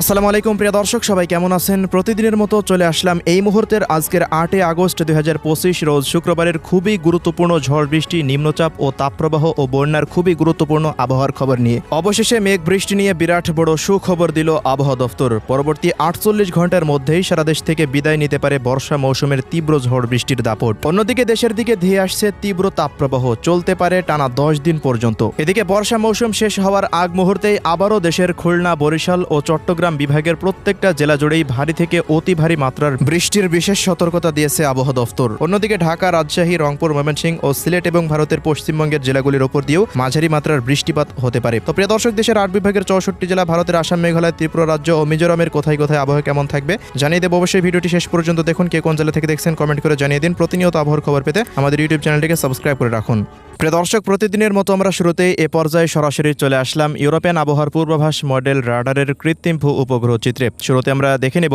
আসসালামু আলাইকুম, প্রিয় দর্শক, সবাই কেমন আছেন? প্রতিদিনের মতো চলে আসলাম এই মুহূর্তের আজকের আটই আগস্ট দুই হাজার পঁচিশ রোজ শুক্রবারের খুবই গুরুত্বপূর্ণ ঝড় বৃষ্টি, নিম্নচাপ ও তাপপ্রবাহ ও বন্যার খুবই গুরুত্বপূর্ণ আবহাওয়ার খবর নিয়ে। অবশেষে মেঘ বৃষ্টি নিয়ে বিরাট বড় সুখবর দিল আবহাওয়া দফতর। পরবর্তী আটচল্লিশ ঘণ্টার মধ্যেই সারা দেশ থেকে বিদায় নিতে পারে বর্ষা মৌসুমের তীব্র ঝড় বৃষ্টির দাপট। অন্যদিকে দেশের দিকে ধেয়ে আসছে তীব্র তাপপ্রবাহ। চলতে পারে টানা দশ দিন পর্যন্ত। এদিকে বর্ষা মৌসুম শেষ হওয়ার আগ মুহূর্তেই আবারও দেশের খুলনা, বরিশাল ও চট্টগ্রাম বিভাগের প্রত্যেকটা জেলা জুড়েই ভারী থেকে অতি ভারী মাত্রার বৃষ্টির বিশেষ সতর্কতা দিয়েছে আবহাওয়া দফতর। অন্যদিকে ঢাকা, রাজশাহী, রংপুর, ময়মনসিংহ ও সিলেট এবং ভারতের পশ্চিমবঙ্গের জেলাগুলির ওপর দিয়েও মাঝারি মাত্রার বৃষ্টিপাত হতে পারে। তো প্রিয় দর্শক, দেশের আট বিভাগের চৌষট্টি জেলা ভারতের আসাম, মেঘালয়, ত্রিপুরা রাজ্য ও মিজোরামের কোথায় কোথায় আবহাওয়া কেমন থাকবে জানিয়ে দেবো। অবশ্যই ভিডিওটি শেষ পর্যন্ত দেখুন, কে কোন জেলা থেকে দেখছেন কমেন্ট করে জানিয়ে দিন। প্রতিনিয়ত আবহাওয়ার খবর পেতে আমাদের ইউটিউব চ্যানেলটিকে সাবস্ক্রাইব করে রাখুন। প্রিয় দর্শক, প্রতিদিনের মতো আমরা শুরুতেই এ পর্যায়ে সরাসরি চলে আসলাম ইউরোপিয়ান আবহাওয়ার পূর্বাভাস মডেল রাডারের কৃত্রিম ভূ উপগ্রহ চিত্রে শুরুতে আমরা দেখে নেব,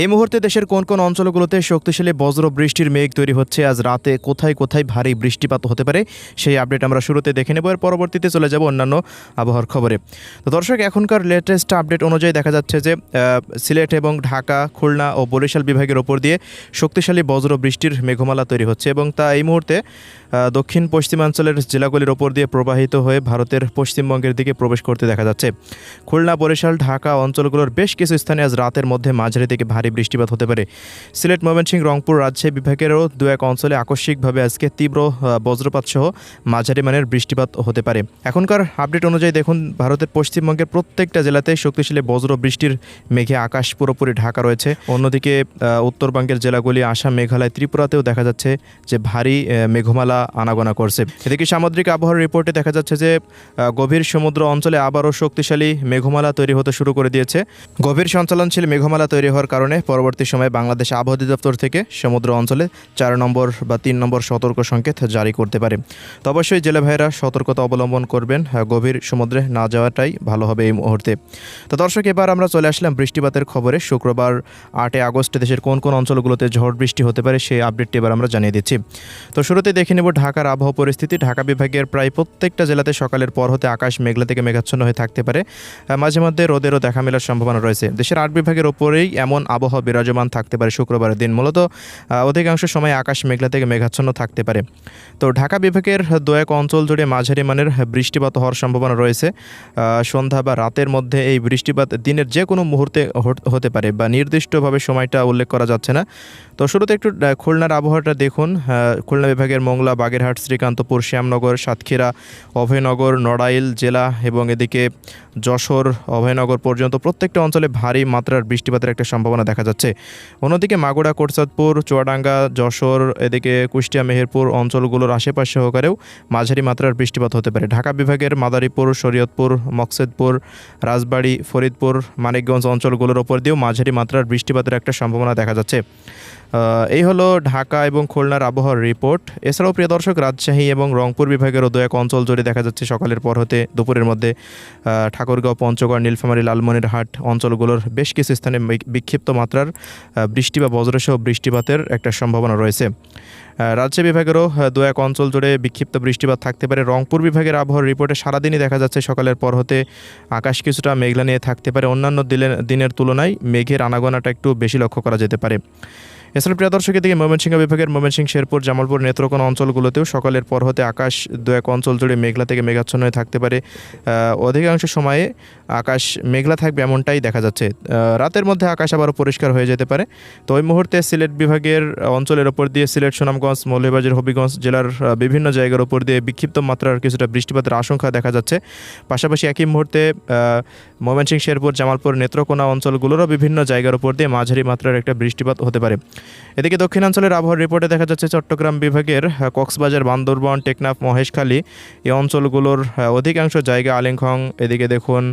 এই মুহূর্তে দেশের কোন কোন অঞ্চলগুলোতে শক্তিশালী বজ্র বৃষ্টির মেঘ তৈরি হচ্ছে, আজ রাতে কোথায় কোথায় ভারী বৃষ্টিপাত হতে পারে, সেই আপডেট আমরা শুরুতে দেখে নেব। এর পরবর্তীতে চলে যাব অন্যান্য আবহাওয়ার খবরে। তো দর্শক, এখনকার লেটেস্ট আপডেট অনুযায়ী দেখা যাচ্ছে যে সিলেট এবং ঢাকা, খুলনা ও বরিশাল বিভাগের ওপর দিয়ে শক্তিশালী বজ্র বৃষ্টির মেঘমালা তৈরি হচ্ছে এবং তা এই মুহূর্তে দক্ষিণ পশ্চিমাঞ্চলের জেলাগুলির ওপর দিয়ে প্রবাহিত হয়ে ভারতের পশ্চিমবঙ্গের দিকে প্রবেশ করতে দেখা যাচ্ছে। খুলনা, বরিশাল, ঢাকা অঞ্চলগুলোর বেশ কিছু স্থানে আজ রাতের মধ্যে মাঝারি থেকে ভারী বৃষ্টিপাত হতে পারে। সিলেট, ময়মনসিংহ, রংপুর রাজশাহী বিভাগেরও দু এক অঞ্চলে আকস্মিকভাবে আজকে তীব্র বজ্রপাত সহ মাঝারি মানের বৃষ্টিপাত হতে পারে। এখনকার আপডেট অনুযায়ী দেখুন, ভারতের পশ্চিমবঙ্গের প্রত্যেকটা জেলাতে শক্তিশালী বজ্র বৃষ্টির মেঘে আকাশ পুরোপুরি ঢাকা রয়েছে। অন্যদিকে উত্তরবঙ্গের জেলাগুলি আসাম, মেঘালয়, ত্রিপুরাতেও দেখা যাচ্ছে যে ভারী মেঘমালা আনাগোনা করছে। এদিকে সামুদ্রিক আবহাওয়ার রিপোর্টে দেখা যাচ্ছে যে গভীর সমুদ্র অঞ্চলে আবারও শক্তিশালী মেঘমালা তৈরি হতে শুরু করে দিয়েছে। গভীর সঞ্চালনশীল মেঘমালা তৈরি হওয়ার কারণে পরবর্তী সময়ে বাংলাদেশ আবহাওয়া অধিদপ্তর থেকে সমুদ্র অঞ্চলে চার নম্বর বা তিন নম্বর সতর্ক সংকেত জারি করতে পারে। তো অবশ্যই জেলে ভাইরা সতর্কতা অবলম্বন করবেন গভীর সমুদ্রে না যাওয়াটাই ভালো হবে এই মুহূর্তে। তো দর্শক, এবার আমরা চলে আসলাম বৃষ্টিপাতের খবরে। শুক্রবার আটই আগস্ট দেশের কোন কোন অঞ্চলগুলোতে ঝড় বৃষ্টি হতে পারে সেই আপডেটটি এবার আমরা জানিয়ে দিচ্ছি। তো শুরুতে দেখে নেব ঢাকার আবহাওয়া পরিস্থিতি। ঢাকা বিভাগের প্রায় প্রত্যেকটা জেলাতে সকালের পর হতে আকাশ মেঘলা থেকে মেঘাচ্ছন্ন হয়ে থাকতে পারে। মাঝে মধ্যে রোদেরও দেখা মেলার সম্ভাবনা রয়েছে। দেশের আট বিভাগের ওপরেই এমন আবহাওয়া বিরাজমান থাকতে পারে শুক্রবারের দিন। মূলত অধিকাংশ সময় আকাশ মেঘলা থেকে মেঘাচ্ছন্ন থাকতে পারে। তো ঢাকা বিভাগের দু এক অঞ্চল জুড়ে মাঝারি মানের বৃষ্টিপাত হওয়ার সম্ভাবনা রয়েছে। সন্ধ্যা বা রাতের মধ্যে এই বৃষ্টিপাত দিনের যে কোনো মুহূর্তে হতে পারে বা নির্দিষ্টভাবে সময়টা উল্লেখ করা যাচ্ছে না। তো শুরুতে একটু খুলনার আবহাওয়াটা দেখুন। খুলনা বিভাগের মংলা বাগেরহাট, শ্রীকান্তপুর, শ্যামনগর, সাতক্ষীরা, অভয়নগর, নড়াইল জেলা এবং এদিকে যশোর, অভয়নগর পর্যন্ত প্রত্যেকটা অঞ্চলে ভারী মাত্রার বৃষ্টিপাতের একটা সম্ভাবনা দেখা যাচ্ছে। অন্যদিকে মাগুড়া কোটচাঁদপুর চুয়াডাঙ্গা, যশোর, এদিকে কুষ্টিয়া, মেহেরপুর অঞ্চলগুলোর আশেপাশ সহকারেও মাঝারি মাত্রার বৃষ্টিপাত হতে পারে। ঢাকা বিভাগের মাদারীপুর, শরীয়তপুর, মকসেদপুর, রাজবাড়ি, ফরিদপুর, মানিকগঞ্জ অঞ্চলগুলোর ওপর দিয়েও মাঝারি মাত্রার বৃষ্টিপাতের একটা সম্ভাবনা দেখা যাচ্ছে। এই হলো ঢাকা এবং খুলনার আবহাওয়ার রিপোর্ট। এছাড়াও প্রিয় দর্শক, রাজশাহী এবং রংপুর বিভাগেরও দু এক অঞ্চল জুড়ে দেখা যাচ্ছে সকালের পর হতে দুপুরের মধ্যে ঠাকুরগাঁও, পঞ্চগড়, নীলফামারী, লালমনিরহাট অঞ্চলগুলোর বেশ কিছু স্থানে বিক্ষিপ্ত মাত্রার বৃষ্টি বা বজ্রসহ বৃষ্টিপাতের একটা সম্ভাবনা রয়েছে। রাজশাহী বিভাগেরও দু এক অঞ্চল জুড়ে বিক্ষিপ্ত বৃষ্টিপাত থাকতে পারে। রংপুর বিভাগের আবহাওয়ার রিপোর্টে সারাদিনই দেখা যাচ্ছে সকালের পর হতে আকাশ কিছুটা মেঘলা নিয়ে থাকতে পারে। অন্যান্য দিনের তুলনায় মেঘের আনাগোনাটা একটু বেশি লক্ষ্য করা যেতে পারে। এছাড়া প্রিয় দর্শকের দিকে ময়মনসিংহ বিভাগের ময়মনসিংহ, শেরপুর, জামালপুর নেত্রকোনা অঞ্চলগুলোতেও সকালের পর হতে আকাশ দু এক অঞ্চল জুড়ে মেঘলা থেকে মেঘাচ্ছন্ন হয়ে থাকতে পারে। অধিকাংশ সময়ে আকাশ মেঘলা থাকবে এমনটাই দেখা যাচ্ছে। রাতের মধ্যে আকাশ আবারও পরিষ্কার হয়ে যেতে পারে। তো ওই মুহূর্তে সিলেট বিভাগের অঞ্চলের ওপর দিয়ে সিলেট, সুনামগঞ্জ, মৌলভীবাজার, হবিগঞ্জ জেলার বিভিন্ন জায়গার ওপর দিয়ে বিক্ষিপ্ত মাত্রার কিছুটা বৃষ্টিপাতের আশঙ্কা দেখা যাচ্ছে। পাশাপাশি একই মুহূর্তে ময়মনসিংহ, শেরপুর, জামালপুর, নেত্রকোনা অঞ্চলগুলোরও বিভিন্ন জায়গার উপর দিয়ে মাঝারি মাত্রার একটা বৃষ্টিপাত হতে পারে। এদিকে দক্ষিণাঞ্চলের আবহাওয়ার রিপোর্টে দেখা যাচ্ছে চট্টগ্রাম বিভাগের কক্সবাজার, বান্দরবন, টেকনাফ, মহেশখালী এই অঞ্চলগুলোর অধিকাংশ জায়গা আলিংখং, এদিকে দেখুন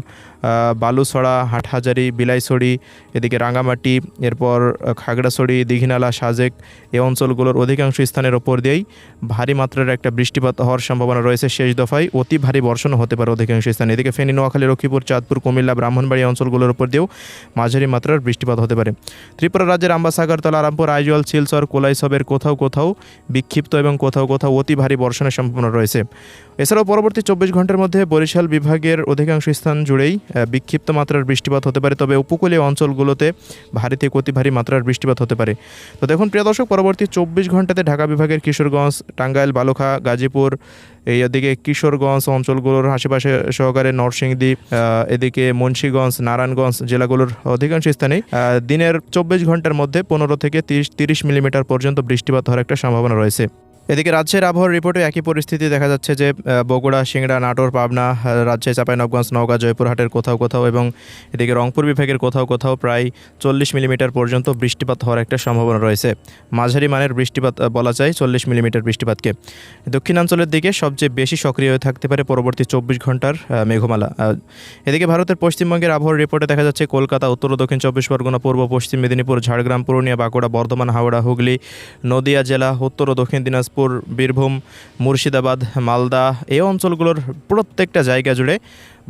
বালুছড়া হাটহাজারি, বিলাইছড়ি, এদিকে রাঙ্গামাটি, এরপর খাগড়াছড়ি, দীঘিনালা, সাজেক এই অঞ্চলগুলোর অধিকাংশ স্থানের ওপর দিয়েই ভারী মাত্রার একটা বৃষ্টিপাত হওয়ার সম্ভাবনা রয়েছে। শেষ দফায় অতি ভারী বর্ষণ হতে পারে অধিকাংশ স্থানে। এদিকে ফেনী, নোয়াখালী, লক্ষ্মীপুর, চাঁদপুর কুমিল্লা ব্রাহ্মণবাড়ি অঞ্চলগুলোর উপর দিয়েও মাঝারি মাত্রার বৃষ্টিপাত হতে পারে। ত্রিপুরা রাজ্যের আম্বাসাগরতলা আরামপুর আইজল শিলচর কোলাইসবের কোথাও কোথাও বিক্ষিপ্ত এবং কোথাও কোথাও অতি ভারী বর্ষণের সম্ভাবনা রয়েছে। এছাড়াও পরবর্তী চব্বিশ ঘণ্টার মধ্যে বরিশাল বিভাগের অধিকাংশ স্থান জুড়েই বিক্ষিপ্ত মাত্রার বৃষ্টিপাত হতে পারে। তবে উপকূলীয় অঞ্চলগুলোতে ভারী থেকে অতি ভারী মাত্রার বৃষ্টিপাত হতে পারে। তো দেখুন প্রিয় দর্শক পরবর্তী চব্বিশ ঘন্টাতে ঢাকা বিভাগের কিশোরগঞ্জ টাঙ্গাইল বালুখা গাজীপুর এই এদিকে কিশোরগঞ্জ অঞ্চলগুলোর আশেপাশে সহকারে নরসিংদী আহ, এদিকে মুন্সীগঞ্জ, নারায়ণগঞ্জ জেলাগুলোর অধিকাংশ স্থানেই দিনের চব্বিশ ঘণ্টার মধ্যে পনেরো থেকে তিরিশ তিরিশ মিলিমিটার পর্যন্ত বৃষ্টিপাত হওয়ার একটা সম্ভাবনা রয়েছে। এদিকে রাজ্যের আবহাওয়ার রিপোর্টে একই পরিস্থিতি দেখা যাচ্ছে যে বগুড়া, সিংড়া, নাটোর, পাবনা রাজশাহী চাঁপাইনবগঞ্জ নওগাঁ, জয়পুরহাটের কোথাও কোথাও এবং এদিকে রংপুর বিভাগের কোথাও কোথাও প্রায় চল্লিশ মিলিমিটার পর্যন্ত বৃষ্টিপাত হওয়ার একটা সম্ভাবনা রয়েছে। মাঝারি মানের বৃষ্টিপাত বলা যায় চল্লিশ মিলিমিটার বৃষ্টিপাতকে। দক্ষিণাঞ্চলের দিকে সবচেয়ে বেশি সক্রিয় হয়ে থাকতে পারে পরবর্তী চব্বিশ ঘণ্টার মেঘমালা। এদিকে ভারতের পশ্চিমবঙ্গের আবহাওয়ার রিপোর্টে দেখা যাচ্ছে কলকাতা, উত্তর ও দক্ষিণ চব্বিশ পরগনা, পূর্ব, পশ্চিম মেদিনীপুর, ঝাড়গ্রাম, পুরুলিয়া, বাঁকুড়া, বর্ধমান, হাওড়া, হুগলি, নদিয়া জেলা, উত্তর ও দক্ষিণ দিনাজপুর বীরভূম, মুর্শিদাবাদ, মালদা এই অঞ্চলগুলোর প্রত্যেকটা জায়গা জুড়ে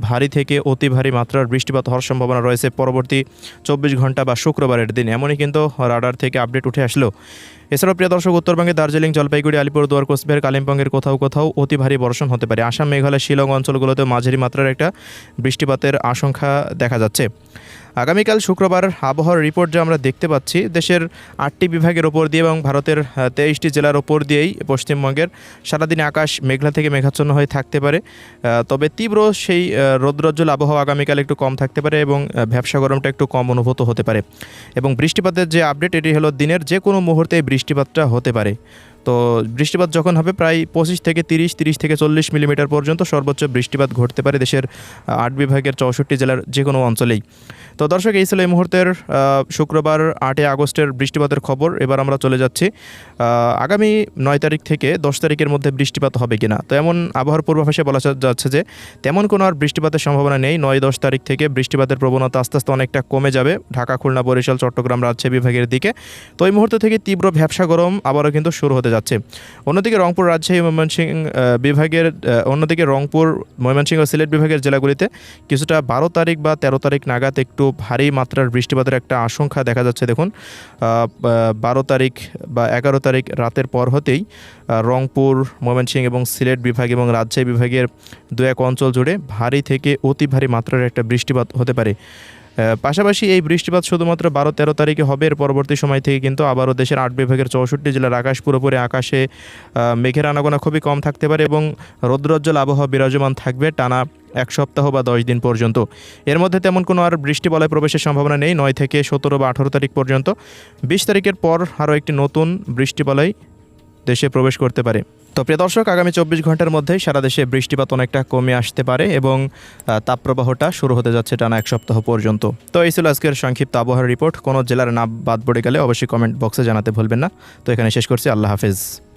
ভারী থেকে অতি ভারী মাত্রার বৃষ্টিপাত হওয়ার সম্ভাবনা রয়েছে পরবর্তী চব্বিশ ঘণ্টা বা শুক্রবারের দিন। এমনই কিন্তু রাডার থেকে আপডেট উঠে আসলো। এছাড়াও প্রিয় দর্শক উত্তরবঙ্গে দার্জিলিং, জলপাইগুড়ি আলিপুরদুয়ার কোচবিহার, কালিম্পংয়ের কোথাও কোথাও অতি ভারী বর্ষণ হতে পারে। আসাম, মেঘালয়, শিলং অঞ্চলগুলোতে মাঝারি মাত্রার একটা বৃষ্টিপাতের আশঙ্কা দেখা যাচ্ছে। আগামীকাল শুক্রবার আবহাওয়ার রিপোর্ট যে আমরা দেখতে পাচ্ছি দেশের আটটি বিভাগের ওপর দিয়ে এবং ভারতের তেইশটি জেলার ওপর দিয়েই পশ্চিমবঙ্গের সারাদিনে আকাশ মেঘলা থেকে মেঘাচ্ছন্ন হয়ে থাকতে পারে। তবে তীব্র সেই রৌদ্রোজ্জ্বল আবহাওয়া আগামীকাল একটু কম থাকতে পারে এবং আহ, ভ্যাবসা গরমটা একটু কম অনুভূত হতে পারে। এবং বৃষ্টিপাতের যে আপডেট এটি হলো দিনের যে কোনো মুহূর্তে বৃষ্টিপাতটা হতে পারে। তো বৃষ্টিপাত যখন হবে প্রায় পঁচিশ থেকে তিরিশ তিরিশ থেকে চল্লিশ মিলিমিটার পর্যন্ত সর্বোচ্চ বৃষ্টিপাত ঘটতে পারে দেশের আট বিভাগের চৌষট্টি জেলার যে কোনো অঞ্চলেই। তো দর্শক, এই ছিল এই মুহূর্তের শুক্রবার আটই আগস্টের বৃষ্টিপাতের খবর। এবার আমরা চলে যাচ্ছি আগামী নয় তারিখ থেকে দশ তারিখের মধ্যে বৃষ্টিপাত হবে কিনা। তো এমন আবহাওয়ার পূর্বাভাসে বলা যাচ্ছে যে, তেমন কোনো আর বৃষ্টিপাতের সম্ভাবনা নেই। নয় দশ তারিখ থেকে বৃষ্টিপাতের প্রবণতা আস্তে আস্তে অনেকটা কমে যাবে। ঢাকা, খুলনা, বরিশাল, চট্টগ্রাম রাজশাহী বিভাগের দিকে। তো এই মুহূর্ত থেকে তীব্র ভ্যাবসা গরম আবারও কিন্তু শুরু হতে যাচ্ছে। অন্যদিকে রংপুর রাজশাহী ময়মনসিংহ বিভাগের অন্যদিকে রংপুর ময়মনসিংহ সিলেট বিভাগের জেলাগুলিতে কিছুটা বারো তারিখ বা তেরো তারিখ নাগাদ একটু ভারী মাত্রার বৃষ্টিপাতের একটা আশঙ্কা দেখা যাচ্ছে। দেখুন বারো তারিখ বা এগারো তারিখ রাতের পর হতেই রংপুর, ময়মনসিংহ এবং সিলেট বিভাগ এবং রাজশাহী বিভাগের দু এক অঞ্চল জুড়ে ভারী থেকে অতি ভারী মাত্রার একটা বৃষ্টিপাত হতে পারে। পাশাপাশি এই বৃষ্টিপাত শুধুমাত্র বারো তেরো তারিখে হবে। এর পরবর্তী সময় থেকে কিন্তু আবারও দেশের আট বিভাগের চৌষট্টি জেলার আকাশ পুরোপুরি আকাশে মেঘের আনাগোনা খুবই কম থাকতে পারে এবং রৌদ্রোজ্জ্বল আবহাওয়া বিরাজমান থাকবে টানা এক সপ্তাহ বা দশ দিন পর্যন্ত। এর মধ্যে তেমন কোনো আর বৃষ্টি বলয় প্রবেশের সম্ভাবনা নেই, নয় থেকে সতেরো বা আঠারো তারিখ পর্যন্ত। বিশ তারিখের পর আরও একটি নতুন বৃষ্টি বলয় দেশে প্রবেশ করতে পারে। তো প্রিয় দর্শক, আগামী চব্বিশ ঘণ্টার মধ্যেই সারা দেশে বৃষ্টিপাত অনেকটা কমে আসতে পারে এবং তাপপ্রবাহটা শুরু হতে যাচ্ছে টানা এক সপ্তাহ পর্যন্ত। তো এই ছিল আজকের সংক্ষিপ্ত আবহাওয়ার রিপোর্ট। কোনো জেলার নাম বাদ পড়ে গেলে অবশ্যই কমেন্ট বক্সে জানাতে ভুলবেন না। তো এখানে শেষ করছি। আল্লাহ হাফেজ।